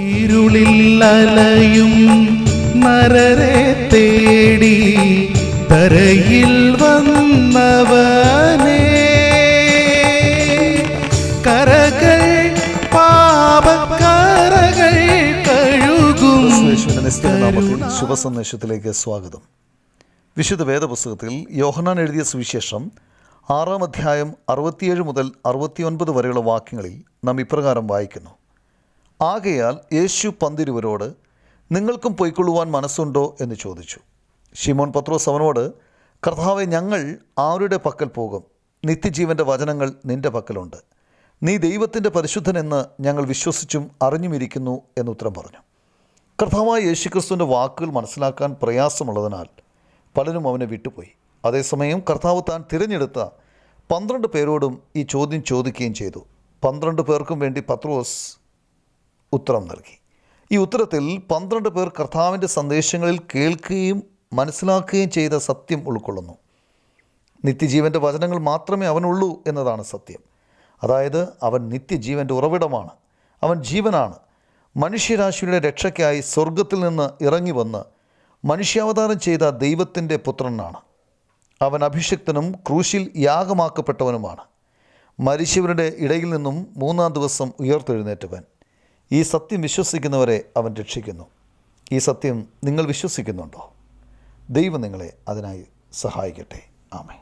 ഇരുളിൽ അലയും നരരെ തേടി തരയിൽ വന്നവനേ. കരകൾ പാപക്കരകൾ കഴുകും ശുഭസന്ദേശത്തിലേക്ക് സ്വാഗതം. വിശുദ്ധ വേദപുസ്തകത്തിൽ യോഹനാൻ എഴുതിയ സുവിശേഷം ആറാം അധ്യായം അറുപത്തിയേഴ് മുതൽ അറുപത്തിയൊൻപത് വരെയുള്ള വാക്യങ്ങളിൽ നാം ഇപ്രകാരം വായിക്കുന്നു. ആകയാൽ യേശു പന്തിരുവരോട് നിങ്ങൾക്കും പൊയ്ക്കൊള്ളുവാൻ മനസ്സുണ്ടോ? എന്ന് ചോദിച്ചു. ഷിമോൻ പത്രോസ് അവനോട് കർത്താവെ ഞങ്ങൾ ആരുടെ പക്കൽ പോകും? നിത്യജീവന്റെ വചനങ്ങൾ നിന്റെ പക്കലുണ്ട്. നീ ദൈവത്തിന്റെ പരിശുദ്ധനെന്ന് ഞങ്ങൾ വിശ്വസിച്ചും അറിഞ്ഞുമിരിക്കുന്നു എന്നുത്തരം പറഞ്ഞു. കർത്താവായ യേശുക്രിസ്തുവിന്റെ വാക്കുകൾ മനസ്സിലാക്കാൻ പ്രയാസമുള്ളതിനാൽ പലരും അവനെ വിട്ടുപോയി. അതേസമയം കർത്താവ് താൻ തിരഞ്ഞെടുത്ത പന്ത്രണ്ട് പേരോടും ഈ ചോദ്യം ചോദിക്കുകയും ചെയ്തു. പന്ത്രണ്ട് പേർക്കും വേണ്ടി പത്രോസ് ഉത്തരം നൽകി. ഈ ഉത്തരത്തിൽ പന്ത്രണ്ട് പേർ കർത്താവിന്റെ സന്ദേശങ്ങളിൽ കേൾക്കുകയും മനസ്സിലാക്കുകയും ചെയ്ത സത്യം ഉൾക്കൊള്ളുന്നു. നിത്യജീവന്റെ വചനങ്ങൾ മാത്രമേ അവനുള്ളൂ എന്നതാണ് സത്യം. അതായത് അവൻ നിത്യജീവന്റെ ഉറവിടമാണ്. അവൻ ജീവനാണ്. മനുഷ്യരാശിയുടെ രക്ഷയ്ക്കായി സ്വർഗത്തിൽ നിന്ന് ഇറങ്ങി വന്ന് മനുഷ്യാവതാരം ചെയ്ത ദൈവത്തിന്റെ പുത്രനാണ്. അവൻ അഭിഷിക്തനും ക്രൂശിൽ യാഗമാക്കപ്പെട്ടവനുമാണ്. മരിച്ചവരുടെ ഇടയിൽ നിന്നും മൂന്നാം ദിവസം ഉയർത്തെഴുന്നേറ്റവൻ. ഈ സത്യം വിശ്വസിക്കുന്നവരെ അവൻ രക്ഷിക്കുന്നു. ഈ സത്യം നിങ്ങൾ വിശ്വസിക്കുന്നുണ്ടോ? ദൈവം നിങ്ങളെ അതിനായി സഹായിക്കട്ടെ. ആമേ